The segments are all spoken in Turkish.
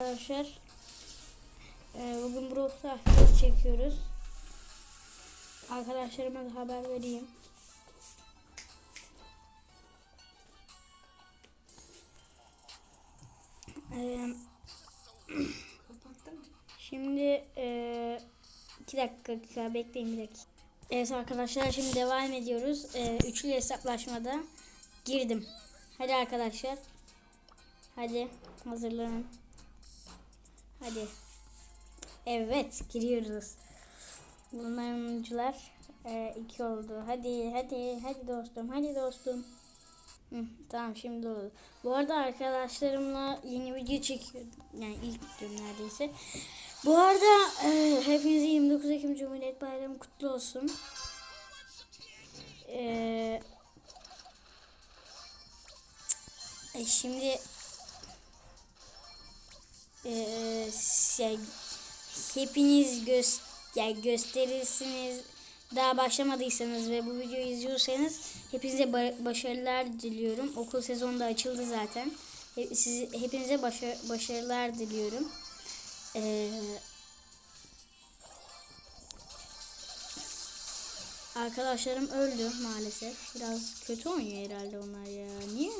Arkadaşlar e, bugün Brawl çekiyoruz. Arkadaşlarıma da haber vereyim. E, şimdi e, iki dakika bekleyin bir dakika. Evet arkadaşlar şimdi devam ediyoruz. Üçlü hesaplaşmada girdim. Hadi arkadaşlar. Hadi hazırlanın. Hadi. Evet giriyoruz. Bunların oyuncular e, iki oldu. Hadi hadi hadi dostum hadi dostum. Hı, tamam şimdi oldu. Bu arada arkadaşlarımla yeni video çekiyorum. Yani ilk videom neredeyse. Bu arada e, hepinize 29 Ekim Cumhuriyet Bayramı kutlu olsun. E, e, şimdi şey, hepiniz göz, yani gösterirsiniz daha başlamadıysanız ve bu videoyu izliyorsanız hepinize ba- başarılar diliyorum. Okul sezonu da açıldı zaten. He- siz, hepinize başa- başarılar diliyorum. Ee, arkadaşlarım öldü maalesef. Biraz kötü oynuyor herhalde onlar ya. Niye?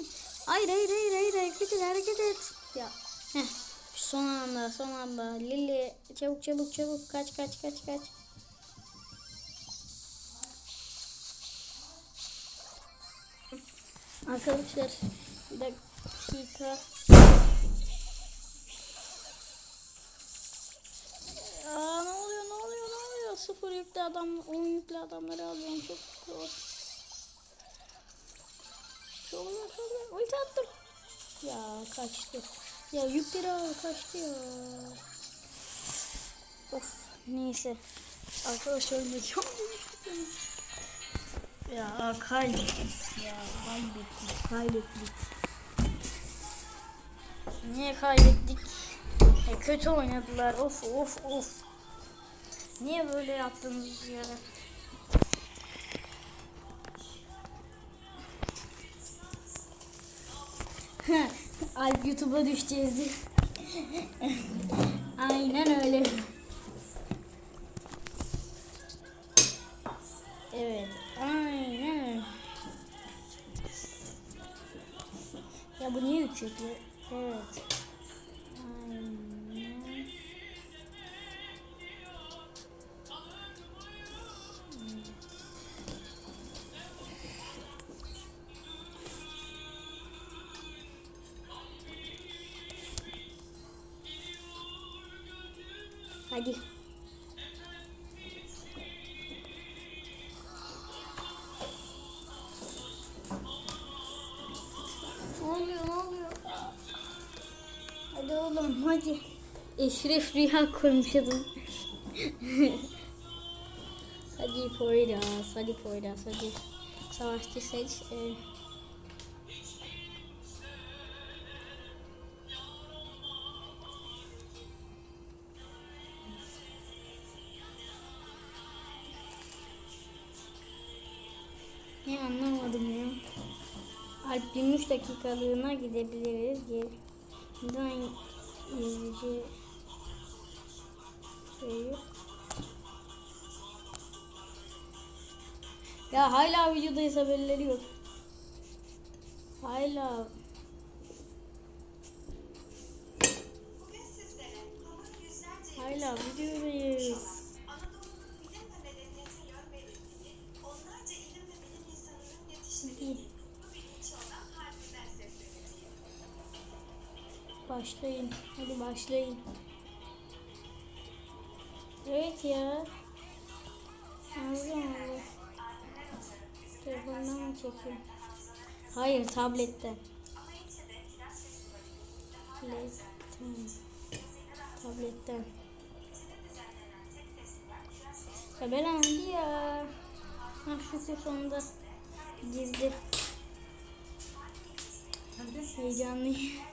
Hayır hayır hayır hayır hareket et hareket et. Ya heh. Son anda son anda Lili çabuk çabuk çabuk kaç kaç kaç kaç. Arkadaşlar bir dakika. Aa, ne oluyor ne oluyor ne oluyor? Sıfır yüklü adam, on yüklü adamları alıyorum çok zor. Çok zor çok zor. Ulti attım. Ya kaçtı. Ya yükleri al kaçtı ya. Of neyse. Arkadaşlar ölmeyeceğim. ya kaybettik ya kaybettik kaybettik. Niye kaybettik? E, kötü oynadılar. Of of of. Niye böyle yaptınız ya? Alp YouTube'a düşeceğiz. Aynen öyle. Evet, aynen. Ya bu niye üç? Evet. Hadi. Ne oluyor ne oluyor? Hadi oğlum hadi. Eşref Rüya koymuş adını. hadi Poyraz, hadi Poyraz, hadi. Savaşçı seç. Ee, Ne anlamadım ya. Alp 23 dakikalığına gidebiliriz. Yeniden izleyici şeyi. Ya hala videodayız haberleri yok. Hala. Hala videodayız. Başlayın. Hadi başlayın. Evet ya. Anladım abi. Telefondan mı çekiyorum? Hayır tabletten. Tabletten. Tabletten. Ya ben hadi ya. Ha şu sonunda girdi. Heyecanlıyım.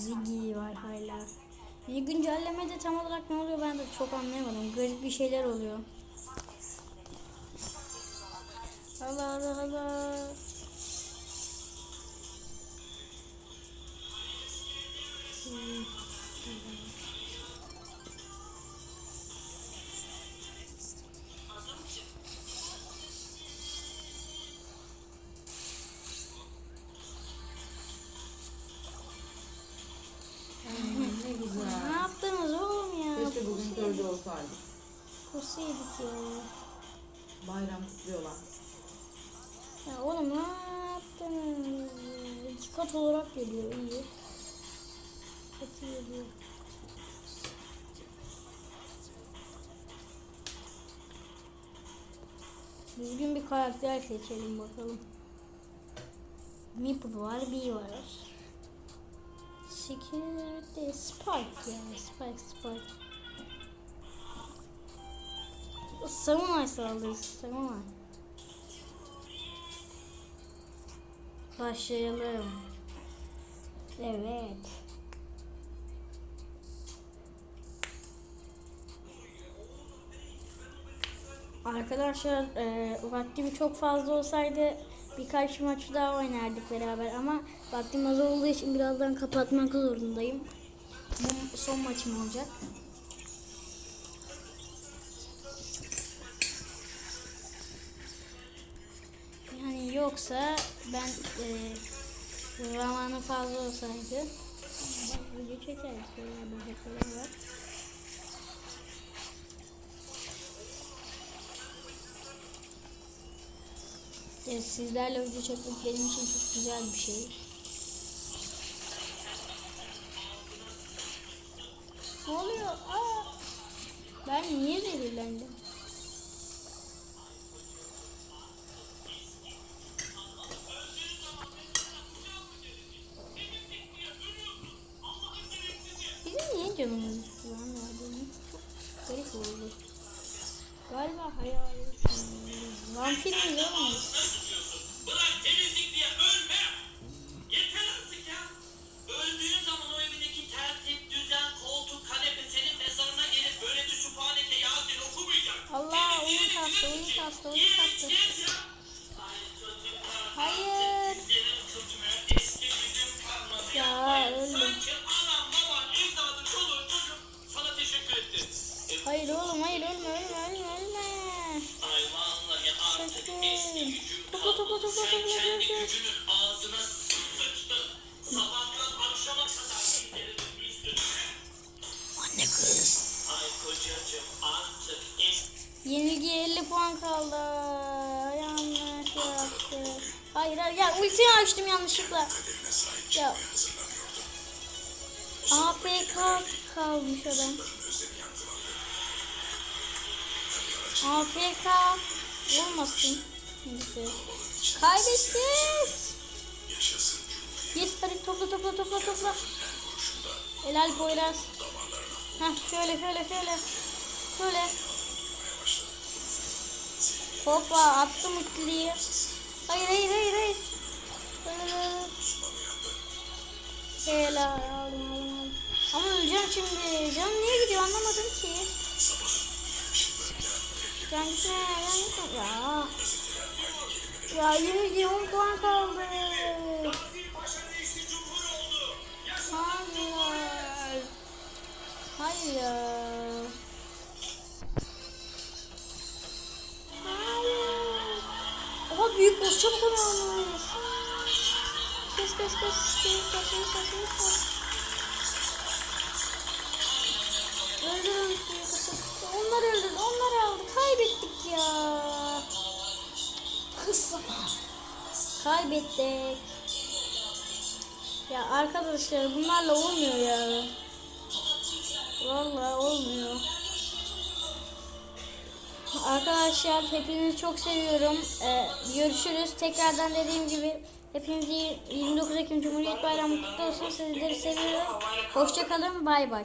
Ziggy var hala. Yani güncellemede tam olarak ne oluyor ben de çok anlayamadım. Garip bir şeyler oluyor. Allah Allah Allah. Hmm. Bayram kutluyorlar. Ya oğlum ne yaptınız? İki kat olarak geliyor iyi. Kötü geliyor. Düzgün bir karakter seçelim bakalım. Meeple var, Bee var. Security Spike yani Spike Spike. Samunay saldırısı Samunay. Başlayalım. Evet. Arkadaşlar e, vaktim çok fazla olsaydı birkaç maç daha oynardık beraber ama vaktim az olduğu için birazdan kapatmak zorundayım. Bu son maçım olacak. Yani yoksa ben e, zamanı fazla olsaydı video çekerdik beraber hep beraber. Evet, sizlerle video çekmek benim için çok güzel bir şey. Ne oluyor? Aa! Ben niye zehirlendim? Yenilgiye 50 puan kaldı. Yanlış yaptı. Hayır hayır ya ultiyi açtım yanlışlıkla. Ya. AFK kalmış adam. AFK olmasın. Neyse. Kaybedeceğiz. Git hadi topla topla topla topla. Helal Poyraz. Heh şöyle şöyle şöyle. Şöyle. Hoppa attım ikiliyi. Hayır hayır hayır hayır. Helal aldım aldım. Ama öleceğim şimdi. Canım niye gidiyor anlamadım ki. Can gitme can gitme. Ya. Ya yine 10 puan kaldı. Hayır. Hayır. Büyük boss çabuk olmuş. Kes kes kes. Kes kes kes kes kes. Öldürün. Onlar öldürdü. Onlar aldı. Kaybettik ya. Kız Kaybettik. Ya arkadaşlar bunlarla olmuyor ya. Vallahi olmuyor. Arkadaşlar hepinizi çok seviyorum. Ee, görüşürüz. Tekrardan dediğim gibi hepinizi 29 Ekim Cumhuriyet Bayramı kutlu olsun. Sizleri seviyorum. Hoşçakalın. Bay bay.